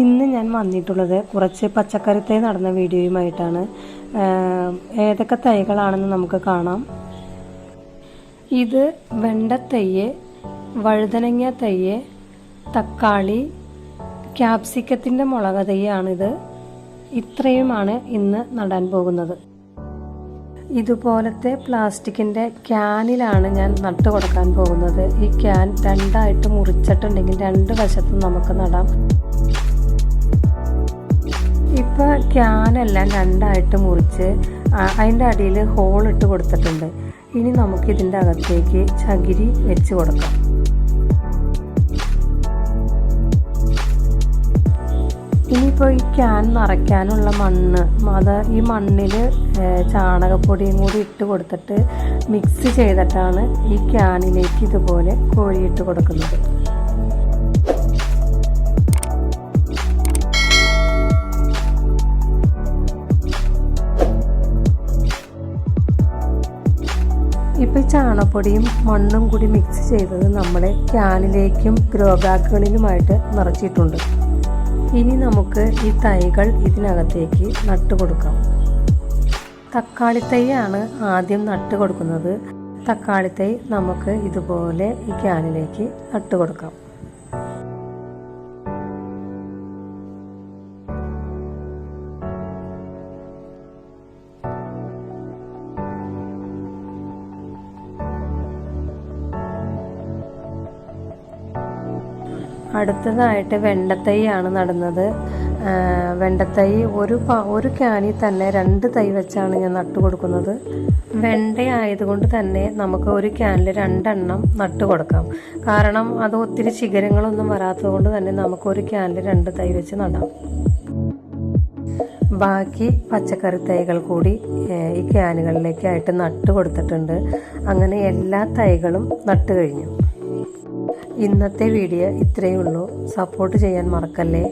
ഇന്ന് ഞാൻ വന്നിട്ടുള്ളത് കുറച്ച് പച്ചക്കറി തൈ നടന്ന വീഡിയോയുമായിട്ടാണ്. ഏതൊക്കെ തൈകളാണെന്ന് നമുക്ക് കാണാം. ഇത് വെണ്ട തയ്യ് വഴുതനങ്ങ തയ്യ് തക്കാളി ക്യാപ്സിക്കത്തിന്റെ മുളക് തയ്യാണിത് ഇത്രയുമാണ് ഇന്ന് നടാൻ പോകുന്നത്. ഇതുപോലത്തെ പ്ലാസ്റ്റിക്കിന്റെ ക്യാനിലാണ് ഞാൻ നട്ടു കൊടുക്കാൻ പോകുന്നത്. ഈ ക്യാൻ രണ്ടായിട്ട് മുറിച്ചിട്ടുണ്ടെങ്കിൽ രണ്ട് വശത്തും നമുക്ക് നടാം. ഇപ്പോൾ ക്യാനെല്ലാം രണ്ടായിട്ട് മുറിച്ച് അതിന്റെ അടിയിൽ ഹോൾ ഇട്ട് കൊടുത്തിട്ടുണ്ട്. ഇനി നമുക്ക് ഇതിന്റെ അകത്തേക്ക് ചകിരി വെച്ച് കൊടുക്കാം. ഇനിയിപ്പോൾ ഈ ക്യാൻ നിറയ്ക്കാനുള്ള മണ്ണ് അത് ഈ മണ്ണിൽ ചാണകപ്പൊടിയും കൂടി ഇട്ട് കൊടുത്തിട്ട് മിക്സ് ചെയ്തിട്ടാണ് ഈ ക്യാനിലേക്ക് ഇതുപോലെ കോരിയിട്ട് കൊടുക്കുന്നത്. ഇപ്പം ചാണകപ്പൊടിയും മണ്ണും കൂടി മിക്സ് ചെയ്തത് നമ്മുടെ ക്യാനിലേക്കും ഗ്രോ ബാഗുകളിലുമായിട്ട് നിറച്ചിട്ടുണ്ട്. ഇനി നമുക്ക് ഈ തൈകൾ ഇതിനകത്തേക്ക് നട്ടു കൊടുക്കാം. തക്കാളി തൈയാണ് ആദ്യം നട്ടു കൊടുക്കുന്നത്. തക്കാളി തൈ നമുക്ക് ഇതുപോലെ ഈ ക്യാനിലേക്ക് നട്ടു കൊടുക്കാം. അടുത്തതായിട്ട് വെണ്ടത്തൈയാണ് നടുന്നത്. വെണ്ടത്തൈ ഒരു ഒരു ക്യാനിൽ തന്നെ രണ്ട് തൈ വെച്ചാണ് ഞാൻ നട്ടു കൊടുക്കുന്നത്. വെണ്ട ആയതുകൊണ്ട് തന്നെ നമുക്ക് ഒരു ക്യാനിൽ രണ്ടെണ്ണം നട്ടു കൊടുക്കാം. കാരണം അത് ഒത്തിരി ശിഖരങ്ങളൊന്നും വരാത്തത് കൊണ്ട് തന്നെ നമുക്ക് ഒരു ക്യാനിൽ രണ്ട് തൈ വെച്ച് നടാം. ബാക്കി പച്ചക്കറി തൈകൾ കൂടി ഈ ക്യാനുകളിലേക്കായിട്ട് നട്ടു കൊടുത്തിട്ടുണ്ട്. അങ്ങനെ എല്ലാ തൈകളും നട്ടു കഴിഞ്ഞു. ഇന്നത്തെ വീഡിയോ ഇത്രയേ ഉള്ളൂ. സപ്പോർട്ട് ചെയ്യാൻ മറക്കല്ലേ?